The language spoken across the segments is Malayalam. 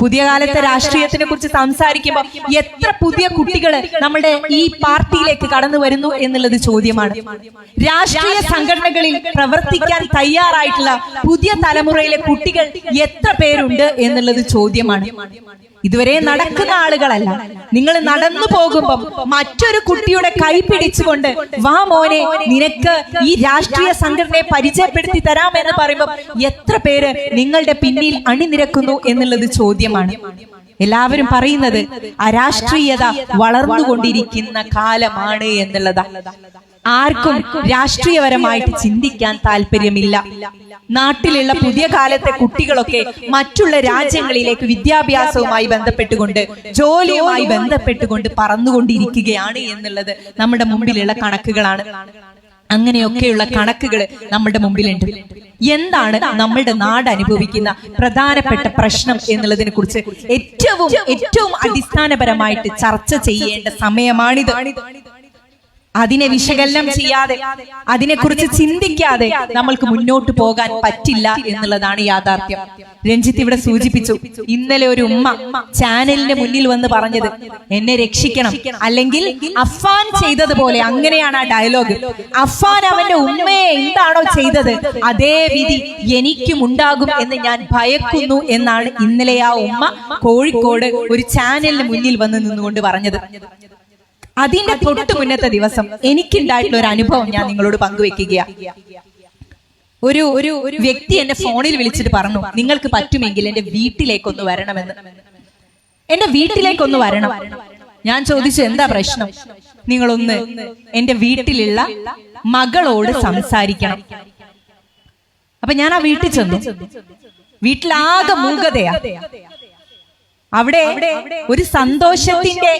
പുതിയ കാലത്തെ രാഷ്ട്രീയത്തിനെ കുറിച്ച് സംസാരിക്കുമ്പോൾ എത്ര പുതിയ കുട്ടികൾ നമ്മുടെ ഈ പാർട്ടിയിലേക്ക് കടന്നു വരുന്നു എന്നുള്ളത് ചോദ്യമാണ്. രാഷ്ട്രീയ സംഘടനകളിൽ പ്രവർത്തിക്കാൻ തയ്യാറായിട്ടുള്ള പുതിയ തലമുറയിലെ കുട്ടികൾ എത്ര പേരുണ്ട് എന്നുള്ളത് ചോദ്യമാണ്. ഇതുവരെ നടക്കുന്ന ആളുകളല്ല. നിങ്ങൾ നടന്നു പോകുമ്പോൾ മറ്റൊരു കുട്ടിയുടെ കൈ പിടിച്ചുകൊണ്ട് വാ മോനെ നിനക്ക് ഈ രാഷ്ട്രീയ സംഘടനയെ പരിചയപ്പെടുത്തി തരാം തരാമെന്ന് പറയുമ്പോൾ എത്ര പേര് നിങ്ങളുടെ പിന്നിൽ അണിനിരക്കുന്നു എന്നുള്ളത് ചോദ്യമാണ്. എല്ലാവരും പറയുന്നത് അരാഷ്ട്രീയത വളർന്നുകൊണ്ടിരിക്കുന്ന കാലമാണ് എന്നുള്ളതാണ് ആർക്കും രാഷ്ട്രീയപരമായിട്ട് ചിന്തിക്കാൻ താല്പര്യമില്ല. നാട്ടിലുള്ള പുതിയ കാലത്തെ കുട്ടികളൊക്കെ മറ്റുള്ള രാജ്യങ്ങളിലേക്ക് വിദ്യാഭ്യാസവുമായി ബന്ധപ്പെട്ടുകൊണ്ട് ജോലിയുമായി ബന്ധപ്പെട്ടുകൊണ്ട് പറന്നുകൊണ്ടിരിക്കുകയാണ് എന്നുള്ളത് നമ്മുടെ മുമ്പിലുള്ള കണക്കുകളാണ്. അങ്ങനെയൊക്കെയുള്ള കണക്കുകൾ നമ്മുടെ മുമ്പിലുണ്ട്. എന്താണ് നമ്മളുടെ നാട് അനുഭവിക്കുന്ന പ്രധാനപ്പെട്ട പ്രശ്നം എന്നുള്ളതിനെ കുറിച്ച് ഏറ്റവും ഏറ്റവും അടിസ്ഥാനപരമായിട്ട് ചർച്ച ചെയ്യേണ്ട സമയമാണിത്. അതിനെ വിശകലനം ചെയ്യാതെ അതിനെക്കുറിച്ച് ചിന്തിക്കാതെ നമ്മൾക്ക് മുന്നോട്ട് പോകാൻ പറ്റില്ല എന്നുള്ളതാണ് യാഥാർത്ഥ്യം. രഞ്ജിത്ത് ഇവിടെ സൂചിപ്പിച്ചു. ഇന്നലെ ഒരു ഉമ്മ ചാനലിന്റെ മുന്നിൽ വന്ന് പറഞ്ഞത് എന്നെ രക്ഷിക്കണം അല്ലെങ്കിൽ അഫാൻ ചെയ്തതുപോലെ അങ്ങനെയാണ് ആ ഡയലോഗ്. അഫാൻ അവന്റെ ഉമ്മയെ എന്താണോ ചെയ്തത് അതേ വിധി എനിക്കും ഉണ്ടാകും എന്ന് ഞാൻ ഭയക്കുന്നു എന്നാണ് ഇന്നലെ ആ ഉമ്മ കോഴിക്കോട് ഒരു ചാനലിന് മുന്നിൽ വന്ന് നിന്നുകൊണ്ട് പറഞ്ഞത്. അതിന്റെ തൊട്ട് മുന്നത്തെ ദിവസം എനിക്കുണ്ടായിട്ടുള്ള ഒരു അനുഭവം ഞാൻ നിങ്ങളോട് പങ്കുവെക്കുക ഒരു ഒരു ഒരു വ്യക്തി എന്റെ ഫോണിൽ വിളിച്ചിട്ട് പറഞ്ഞു നിങ്ങൾക്ക് പറ്റുമെങ്കിൽ എന്റെ വീട്ടിലേക്കൊന്ന് വരണമെന്ന്. എന്റെ വീട്ടിലേക്കൊന്ന് വരണം. ഞാൻ ചോദിച്ചു എന്താ പ്രശ്നം? നിങ്ങളൊന്ന് എന്റെ വീട്ടിലുള്ള മകളോട് സംസാരിക്കണം. അപ്പൊ ഞാൻ ആ വീട്ടിൽ ചെന്നു. വീട്ടിലാകെ മൂകതയാ. അവിടെ ഒരു സന്തോഷത്തിന്റെ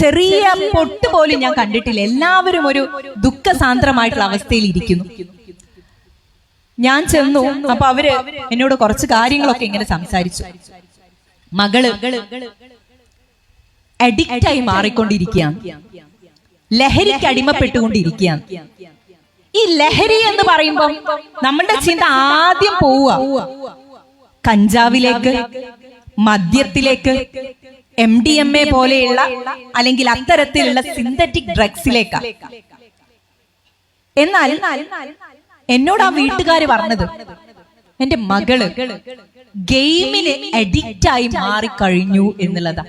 ചെറിയ പൊട്ട് പോലും ഞാൻ കണ്ടിട്ടില്ല. എല്ലാവരും ഒരു ദുഃഖസാന്ദ്രമായിട്ടുള്ള അവസ്ഥയിൽ ഇരിക്കുന്നു ഞാൻ ചെന്നു. അപ്പൊ അവർ എന്നോട് കുറച്ച് കാര്യങ്ങളൊക്കെ ഇങ്ങനെ സംസാരിച്ചു. മകൾ അഡിക്റ്റ് ആയി മാറിക്കൊണ്ടിരിക്കുകയാണ്. ലഹരിക്ക് അടിമപ്പെട്ടുകൊണ്ടിരിക്കുകയാണ്. ഈ ലഹരി എന്ന് പറയുമ്പോൾ നമ്മളുടെ ചിന്ത ആദ്യം പോവുക. കഞ്ചാവിലേക്ക് മദ്യത്തിലേക്ക് എം ഡി എം എ പോലെയുള്ള അല്ലെങ്കിൽ അത്തരത്തിലുള്ള സിന്തറ്റിക് ഡ്രഗ്സിലേക്കാ എന്നാൽ എന്നോട് ആ വീട്ടുകാർ പറഞ്ഞത് എന്റെ മകൾ ഗെയിമിന് അഡിക്റ്റ് ആയി മാറിക്കഴിഞ്ഞു എന്നുള്ളതാ.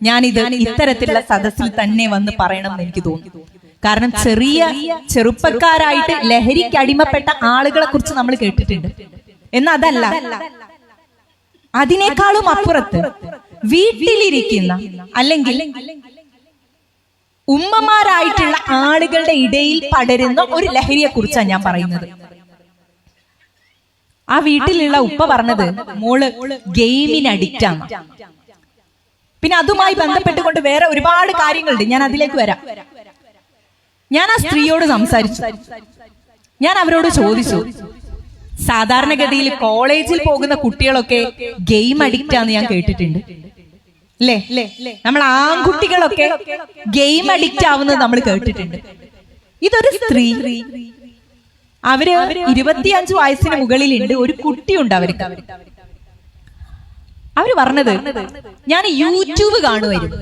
ഞാനിത് ഇത്തരത്തിലുള്ള സദസ്സിൽ തന്നെ വന്ന് പറയണം എന്ന് എനിക്ക് തോന്നി കാരണം ചെറിയ ചെറുപ്പക്കാരായിട്ട് ലഹരിക്ക് അടിമപ്പെട്ട ആളുകളെ കുറിച്ച് നമ്മൾ കേട്ടിട്ടുണ്ട്. എന്നാൽ അതല്ല. അതിനേക്കാളും അപ്പുറത്ത് വീട്ടിലിരിക്കുന്ന അല്ലെങ്കിൽ ഉമ്മമാരായിട്ടുള്ള ആളുകളുടെ ഇടയിൽ പടരുന്ന ഒരു ലഹരിയെ കുറിച്ചാണ് ഞാൻ പറയുന്നത്. ആ വീട്ടിലുള്ള ഉപ്പ പറഞ്ഞത് മോൾ ഗെയിമിന് അഡിക്റ്റ് ആണ്. പിന്നെ അതുമായി ബന്ധപ്പെട്ടുകൊണ്ട് വേറെ ഒരുപാട് കാര്യങ്ങളുണ്ട്. ഞാൻ അതിലേക്ക് വരാം. ഞാൻ ആ സ്ത്രീയോട് സംസാരിച്ചു. ഞാൻ അവരോട് ചോദിച്ചു സാധാരണഗതിയിൽ കോളേജിൽ പോകുന്ന കുട്ടികളൊക്കെ ഗെയിം അഡിക്റ്റ് ആണെന്ന് ഞാൻ കേട്ടിട്ടുണ്ട്. അല്ലേ നമ്മൾ ആൺകുട്ടികളൊക്കെ ഗെയിം അഡിക്റ്റ് ആവുന്നത് നമ്മൾ കേട്ടിട്ടുണ്ട്. ഇതൊരു സ്ത്രീ. അവർ ഇരുപത്തിയഞ്ച് വയസ്സിന് മുകളിലുണ്ട്. ഒരു കുട്ടിയുണ്ട് അവർക്ക്. അവർ പറഞ്ഞത് ഞാൻ യൂട്യൂബ് കാണുമായിരുന്നു.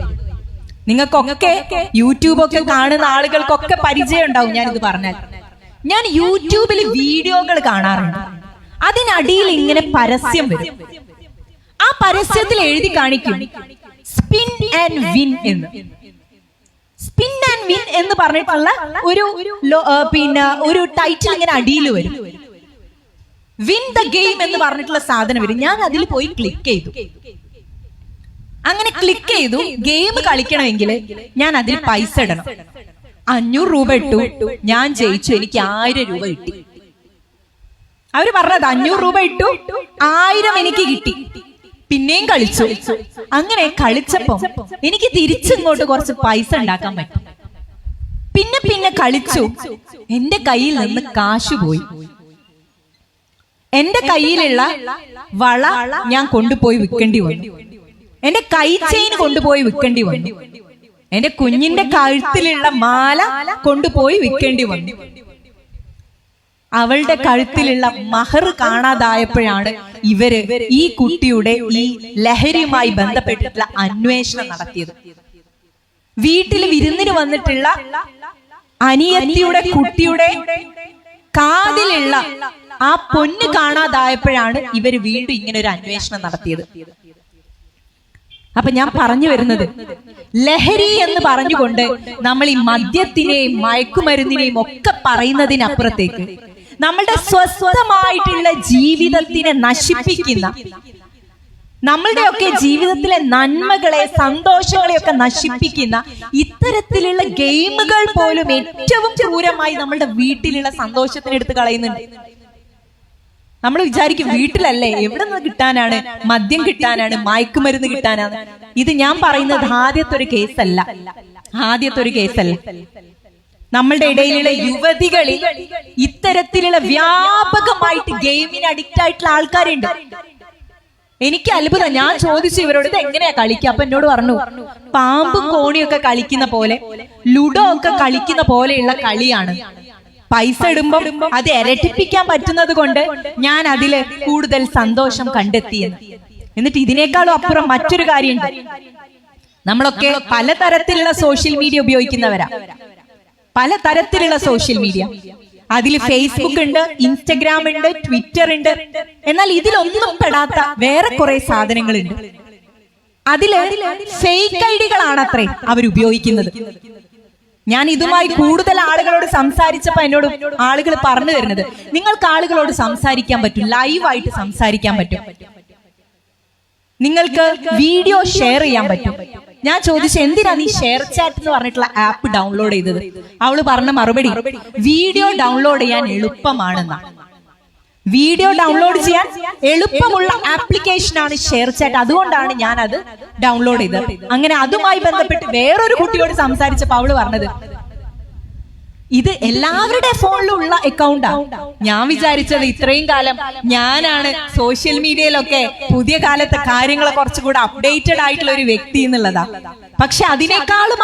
നിങ്ങൾക്കൊക്കെ യൂട്യൂബൊക്കെ കാണുന്ന ആളുകൾക്കൊക്കെ പരിചയം ഉണ്ടാവും ഞാൻ ഇത് പറഞ്ഞാൽ. ഞാൻ യൂട്യൂബിൽ വീഡിയോകൾ കാണാറുണ്ട്. അതിനടിയിൽ ഇങ്ങനെ പരസ്യം വരും. ആ പരസ്യത്തിൽ എഴുതി കാണിക്കും. സ്പിൻ ആൻഡ് വിൻ എന്ന്. സ്പിൻ ആൻഡ് വിൻ എന്ന് പറഞ്ഞിട്ടുള്ള ഒരു പിന്നെ ഒരു ടൈറ്റിൽ ഇങ്ങനെ അടിയിൽ വരും. വിൻ ദ ഗെയിം എന്ന് പറഞ്ഞിട്ടുള്ള സാധനം വരും. ഞാൻ അതിൽ പോയി ക്ലിക്ക് ചെയ്തു. അങ്ങനെ ക്ലിക്ക് ചെയ്തു. ഗെയിം കളിക്കണമെങ്കിൽ ഞാൻ അതിൽ പൈസ ഇടണം. അഞ്ഞൂറ് രൂപ ഇട്ടു. ഞാൻ ജയിച്ചു. എനിക്ക് ആയിരം രൂപ കിട്ടി. അവർ പറഞ്ഞത് അഞ്ഞൂറ് രൂപ ഇട്ടു. ആയിരം എനിക്ക് കിട്ടി. പിന്നെയും കളിച്ചു. അങ്ങനെ കളിച്ചപ്പോ എനിക്ക് തിരിച്ചിങ്ങോട്ട് കുറച്ച് പൈസ ഉണ്ടാക്കാൻ പറ്റും. പിന്നെ പിന്നെ കളിച്ചു. എന്റെ കയ്യിൽ നിന്ന് കാശ് പോയി. എന്റെ കയ്യിലുള്ള വള ഞാൻ കൊണ്ടുപോയി വിൽക്കേണ്ടി വന്നു. എന്റെ കൈ ചെയിൻ കൊണ്ടുപോയി വിൽക്കേണ്ടി വന്നു. എന്റെ കുഞ്ഞിന്റെ കഴുത്തിലുള്ള മാല കൊണ്ടുപോയി വിൽക്കേണ്ടി വന്നു. അവളുടെ കഴുത്തിലുള്ള മഹർ കാണാതായപ്പോഴാണ് ഇവർ ഈ കുട്ടിയുടെ ഈ ലഹരിയുമായി ബന്ധപ്പെട്ടിട്ടുള്ള അന്വേഷണം നടത്തിയത്. വീട്ടിൽ വിരുന്നിന് വന്നിട്ടുള്ള അനിയത്തിയുടെ കുട്ടിയുടെ കാതിലുള്ള ആ പൊന്ന് കാണാതായപ്പോഴാണ് ഇവർ വീണ്ടും ഇങ്ങനെ ഒരു അന്വേഷണം നടത്തിയത്. അപ്പൊ ഞാൻ പറഞ്ഞു വരുന്നത് ലഹരി എന്ന് പറഞ്ഞുകൊണ്ട് നമ്മൾ ഈ മദ്യത്തിനെയും മയക്കുമരുന്നിനെയും ഒക്കെ പറയുന്നതിനപ്പുറത്തേക്ക് നമ്മളുടെ സ്വസ്ഥമായിട്ടുള്ള ജീവിതത്തിനെ നശിപ്പിക്കുന്ന നമ്മളുടെയൊക്കെ ജീവിതത്തിലെ നന്മകളെ സന്തോഷങ്ങളെയൊക്കെ നശിപ്പിക്കുന്ന ഇത്തരത്തിലുള്ള ഗെയിമുകൾ പോലും ഏറ്റവും ക്രൂരമായി നമ്മളുടെ വീട്ടിലുള്ള സന്തോഷത്തിന് എടുത്ത് കളയുന്നുണ്ട്. നമ്മൾ വിചാരിക്കും വീട്ടിലല്ലേ എവിടെ നിന്ന് കിട്ടാനാണ്? മദ്യം കിട്ടാനാണ് മയക്കുമരുന്ന് കിട്ടാനാണ്. ഇത് ഞാൻ പറയുന്നത് ആദ്യത്തെ ഒരു കേസല്ല. ആദ്യത്തെ ഒരു കേസല്ല. നമ്മളുടെ ഇടയിലുള്ള യുവതികളിൽ ഇത്തരത്തിലുള്ള വ്യാപകമായിട്ട് ഗെയിമിന് അഡിക്റ്റ് ആയിട്ടുള്ള ആൾക്കാരുണ്ട്. എനിക്ക് അത്ഭുതം. ഞാൻ ചോദിച്ചു ഇവരോട് ഇത് എങ്ങനെയാ കളിക്കുക? അപ്പൊ എന്നോട് പറഞ്ഞു പാമ്പും കോണിയൊക്കെ കളിക്കുന്ന പോലെ ലുഡോ ഒക്കെ കളിക്കുന്ന പോലെയുള്ള കളിയാണ്. പൈസ ഇടുമ്പോ അത് ഇരട്ടിപ്പിക്കാൻ പറ്റുന്നത് കൊണ്ട് ഞാൻ അതിൽ കൂടുതൽ സന്തോഷം കണ്ടെത്തിയെന്ന്. എന്നിട്ട് ഇതിനേക്കാളും അപ്പുറം മറ്റൊരു കാര്യമുണ്ട്. നമ്മളൊക്കെ പലതരത്തിലുള്ള സോഷ്യൽ മീഡിയ ഉപയോഗിക്കുന്നവരാ. പലതരത്തിലുള്ള സോഷ്യൽ മീഡിയ അതിൽ ഫേസ്ബുക്ക് ഉണ്ട് ഇൻസ്റ്റഗ്രാം ഉണ്ട് ട്വിറ്റർ ഉണ്ട് എന്നാൽ ഇതിലൊന്നും പെടാത്ത വേറെ കുറെ സാധനങ്ങളുണ്ട്. അതിൽ ഫേക്ക് ഐഡികളാണ് അത്രേ അവർ ഉപയോഗിക്കുന്നത്. ഞാൻ ഇതുമായി കൂടുതൽ ആളുകളോട് സംസാരിച്ചപ്പോ എന്നോട് ആളുകൾ പറഞ്ഞു തരുന്നത് നിങ്ങൾക്ക് ആളുകളോട് സംസാരിക്കാൻ പറ്റും ലൈവായിട്ട് സംസാരിക്കാൻ പറ്റും. നിങ്ങൾക്ക് വീഡിയോ ഷെയർ ചെയ്യാൻ പറ്റും. ഞാൻ ചോദിച്ചു എന്തിനാ നീ ഷെയർ ചാറ്റ് എന്ന് പറഞ്ഞിട്ടുള്ള ആപ്പ് ഡൗൺലോഡ് ചെയ്തത്? അവൾ പറഞ്ഞ മറുപടി വീഡിയോ ഡൗൺലോഡ് ചെയ്യാൻ എളുപ്പമാണെന്നാണ് വീഡിയോ ഡൗൺലോഡ് ചെയ്യാൻ എളുപ്പമുള്ള ആപ്ലിക്കേഷൻ ആണ് ഷെയർ ചാറ്റ് അതുകൊണ്ടാണ് ഞാൻ അത് ഡൗൺലോഡ് ചെയ്തത്. അങ്ങനെ അതുമായി ബന്ധപ്പെട്ട് വേറൊരു കുട്ടിയോട് സംസാരിച്ചപ്പോൾ അവൾ പറഞ്ഞത്. ഇത് എല്ലാവരുടെ ഫോണിലുള്ള അക്കൗണ്ടാണ് ഞാൻ വിചാരിച്ചത് ഇത്രയും കാലം ഞാനാണ് സോഷ്യൽ മീഡിയയിലൊക്കെ പുതിയ കാലത്തെ കാര്യങ്ങളെ കുറച്ചുകൂടെ അപ്ഡേറ്റഡ് ആയിട്ടുള്ള ഒരു വ്യക്തി എന്നുള്ളതാ. പക്ഷെ അതിനേക്കാളും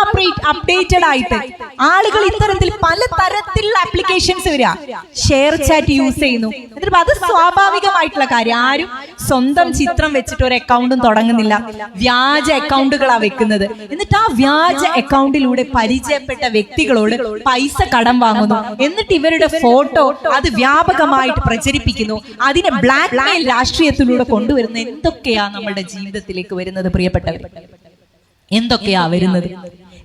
അപ്ഡേറ്റഡ് ആയിട്ട് ആളുകൾ ഇത്തരത്തിൽ പല തരത്തിലുള്ള ആപ്ലിക്കേഷൻസ് വരിക. ഷെയർ ചാറ്റ് യൂസ് ചെയ്യുന്നു. എന്നിട്ട് അത് സ്വാഭാവികമായിട്ടുള്ള കാര്യം. ആരും സ്വന്തം ചിത്രം വെച്ചിട്ട് ഒരു അക്കൗണ്ടും തുടങ്ങുന്നില്ല. വ്യാജ അക്കൗണ്ടുകളാണ് വെക്കുന്നത്. എന്നിട്ട് ആ വ്യാജ അക്കൗണ്ടിലൂടെ പരിചയപ്പെട്ട വ്യക്തികളോട് പൈസ കടം വാങ്ങുന്നു. എന്നിട്ട് ഇവരുടെ ഫോട്ടോ അത് വ്യാപകമായിട്ട് പ്രചരിപ്പിക്കുന്നു. അതിനെ ബ്ലാക്ക് മെയിൽ രാഷ്ട്രീയത്തിലൂടെ കൊണ്ടുവരുന്ന എന്തൊക്കെയാണ് നമ്മുടെ ജീവിതത്തിലേക്ക് വരുന്നത് പ്രിയപ്പെട്ടവർ എന്തൊക്കെയാ വരുന്നത്?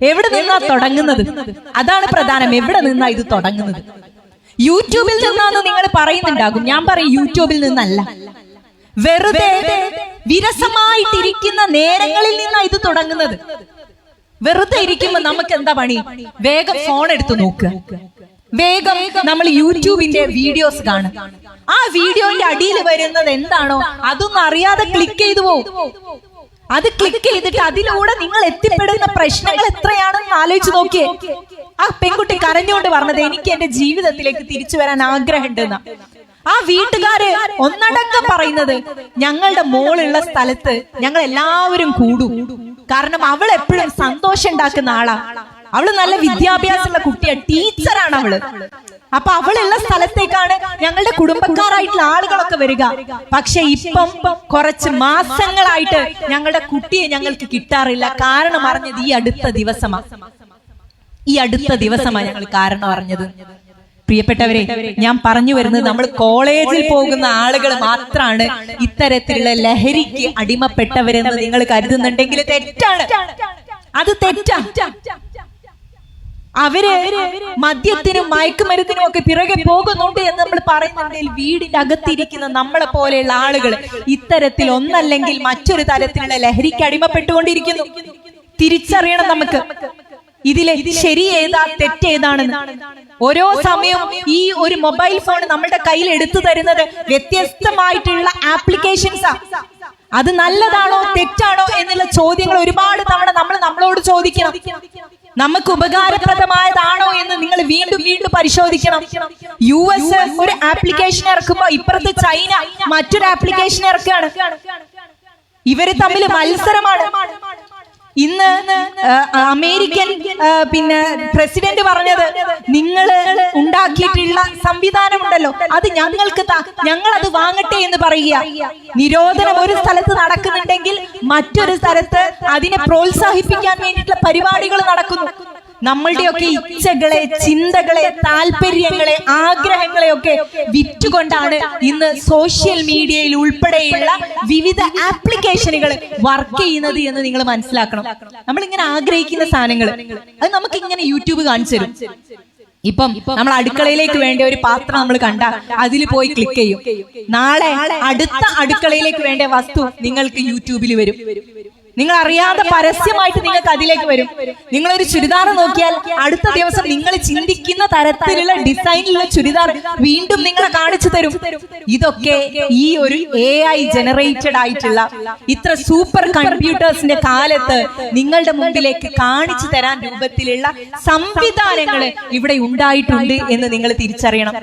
എവിടെ നിന്നാ തുടങ്ങുന്നത്? അതാണ് പ്രധാനം. എവിടെ നിന്നാ ഇത് തുടങ്ങുന്നത്? യൂട്യൂബിൽ നിന്നാന്ന് നിങ്ങൾ പറയുന്നുണ്ടാകും. ഞാൻ പറയും യൂട്യൂബിൽ നിന്നല്ല. വെറുതെ വിരസമായിട്ടിരിക്കുന്ന നേരങ്ങളിൽ നിന്നാ ഇത് തുടങ്ങുന്നത്. വെറുതെ ഇരിക്കുമ്പോ നമുക്ക് എന്താ പണി? വേഗം ഫോൺ എടുത്ത് നോക്കുക. വേഗം നമ്മൾ യൂട്യൂബിന്റെ വീഡിയോസ് കാണും ആ വീഡിയോന്റെ അടിയിൽ വരുന്നത് എന്താണോ അതൊന്നും അറിയാതെ ക്ലിക്ക് ചെയ്തു പോകും അത് ക്ലിക്ക് ചെയ്തിട്ട് അതിലൂടെ നിങ്ങൾ എത്തിപ്പെടുന്ന പ്രശ്നങ്ങൾ എത്രയാണെന്ന് ആലോചിച്ച് നോക്കിയേ. ആ പെൺകുട്ടി കരഞ്ഞുകൊണ്ട് പറഞ്ഞത് എനിക്ക് എന്റെ ജീവിതത്തിലേക്ക് തിരിച്ചു വരാൻ ആഗ്രഹമുണ്ടെന്ന. ആ വീട്ടുകാര് ഒന്നടങ്കം പറയുന്നത് ഞങ്ങളുടെ മോളുള്ള സ്ഥലത്ത് ഞങ്ങൾ എല്ലാവരും കൂടും. കാരണം അവൾ എപ്പോഴും സന്തോഷം ഉണ്ടാക്കുന്ന ആളാ. അവൾ നല്ല വിദ്യാഭ്യാസമുള്ള കുട്ടിയാണ് ടീച്ചറാണ് അവൾ. അപ്പൊ അവളുള്ള സ്ഥലത്തേക്കാണ് ഞങ്ങളുടെ കുടുംബക്കാരായിട്ടുള്ള ആളുകളൊക്കെ വരിക. പക്ഷെ ഇപ്പം കുറച്ച് മാസങ്ങളായിട്ട് ഞങ്ങളുടെ കുട്ടിയെ ഞങ്ങൾക്ക് കിട്ടാറില്ല. കാരണം അറിഞ്ഞത് ഈ അടുത്ത ദിവസമാ. ഈ അടുത്ത ദിവസമാണ് ഞങ്ങൾ കാരണം അറിഞ്ഞത്. പ്രിയപ്പെട്ടവരെ ഞാൻ പറഞ്ഞു വരുന്നത് നമ്മൾ കോളേജിൽ പോകുന്ന ആളുകൾ മാത്രാണ് ഇത്തരത്തിലുള്ള ലഹരിക്ക് അടിമപ്പെട്ടവരെന്ന് നിങ്ങൾ കരുതുന്നുണ്ടെങ്കിൽ തെറ്റാണ്. അത് തെറ്റാ. അവർ മദ്യത്തിനും മയക്കുമരുന്നിനും ഒക്കെ പിറകെ പോകുന്നുണ്ട് എന്ന് നമ്മൾ പറയുന്നുണ്ടെങ്കിൽ വീടിന്റെ അകത്തിരിക്കുന്ന നമ്മളെ പോലെയുള്ള ആളുകൾ ഇത്തരത്തിൽ ഒന്നല്ലെങ്കിൽ മറ്റൊരു തരത്തിലുള്ള ലഹരിക്ക് അടിമപ്പെട്ടുകൊണ്ടിരിക്കുന്നു. തിരിച്ചറിയണം നമുക്ക്. ഇതിലെ ശരി ഏതാ തെറ്റേതാണെന്ന് ഓരോ സമയവും ഈ ഒരു മൊബൈൽ ഫോൺ നമ്മുടെ കയ്യിൽ എടുത്തു തരുന്നത് വ്യത്യസ്തമായിട്ടുള്ള ആപ്ലിക്കേഷൻസാ. അത് നല്ലതാണോ തെറ്റാണോ എന്നുള്ള ചോദ്യങ്ങൾ ഒരുപാട് തവണ നമ്മൾ നമ്മളോട് ചോദിക്കണം. നമുക്ക് ഉപകാരപ്രദമായതാണോ എന്ന് നിങ്ങൾ വീണ്ടും വീണ്ടും പരിശോധിക്കണം. യു എസ് ഒരു ആപ്ലിക്കേഷൻ ഇറക്കുമ്പോ ഇപ്പുറത്ത് ചൈന മറ്റൊരു ആപ്ലിക്കേഷൻ ഇറക്കുകയാണ് ഇവർ തമ്മിൽ മത്സരമാണ്. ഇന്ന് അമേരിക്കൻ പിന്നെ പ്രസിഡന്റ് പറഞ്ഞത് നിങ്ങൾ ഉണ്ടാക്കിയിട്ടുള്ള സംവിധാനമുണ്ടല്ലോ അത് ഞങ്ങൾക്ക് ഞങ്ങൾ അത് വാങ്ങട്ടെ എന്ന് പറയുക. നിരോധനം ഒരു സ്ഥലത്ത് നടക്കുന്നുണ്ടെങ്കിൽ മറ്റൊരു സ്ഥലത്ത് അതിനെ പ്രോത്സാഹിപ്പിക്കാൻ വേണ്ടിയിട്ടുള്ള പരിപാടികൾ നടക്കുന്നു. നമ്മളുടെയൊക്കെ ഇച്ഛകളെ ചിന്തകളെ താല്പര്യങ്ങളെ ആഗ്രഹങ്ങളെ ഒക്കെ വിറ്റുകൊണ്ടാണ് ഇന്ന് സോഷ്യൽ മീഡിയയിൽ ഉൾപ്പെടെയുള്ള വിവിധ ആപ്ലിക്കേഷനുകൾ വർക്ക് ചെയ്യുന്നത് എന്ന് നിങ്ങൾ മനസ്സിലാക്കണം. നമ്മൾ ഇങ്ങനെ ആഗ്രഹിക്കുന്ന സാധനങ്ങൾ അത് നമുക്ക് ഇങ്ങനെ യൂട്യൂബ് കാണിച്ചു തരും. ഇപ്പം നമ്മൾ അടുക്കളയിലേക്ക് വേണ്ട ഒരു പാത്രം നമ്മൾ കണ്ട അതിൽ പോയി ക്ലിക്ക് ചെയ്യും. നാളെ അടുത്ത അടുക്കളയിലേക്ക് വേണ്ട വസ്തു നിങ്ങൾക്ക് യൂട്യൂബിൽ വരും. നിങ്ങൾ അറിയാതെ പരസ്യമായിട്ട് നിങ്ങൾക്ക് അതിലേക്ക് വരും. നിങ്ങൾ ഒരു ചുരിദാർ നോക്കിയാൽ അടുത്ത ദിവസം നിങ്ങൾ ചിന്തിക്കുന്ന തരത്തിലുള്ള ഡിസൈനിലുള്ള ചുരിദാർ വീണ്ടും നിങ്ങളെ കാണിച്ചു തരും. ഇതൊക്കെ ഈ ഒരു എ ഐ ജനറേറ്റഡ് ആയിട്ടുള്ള ഇത്ര സൂപ്പർ കമ്പ്യൂട്ടേഴ്സിന്റെ കാലത്ത് നിങ്ങളുടെ മുമ്പിലേക്ക് കാണിച്ചു തരാൻ രൂപത്തിലുള്ള സംവിധാനങ്ങൾ ഇവിടെ ഉണ്ടായിട്ടുണ്ട് എന്ന് നിങ്ങൾ തിരിച്ചറിയണം.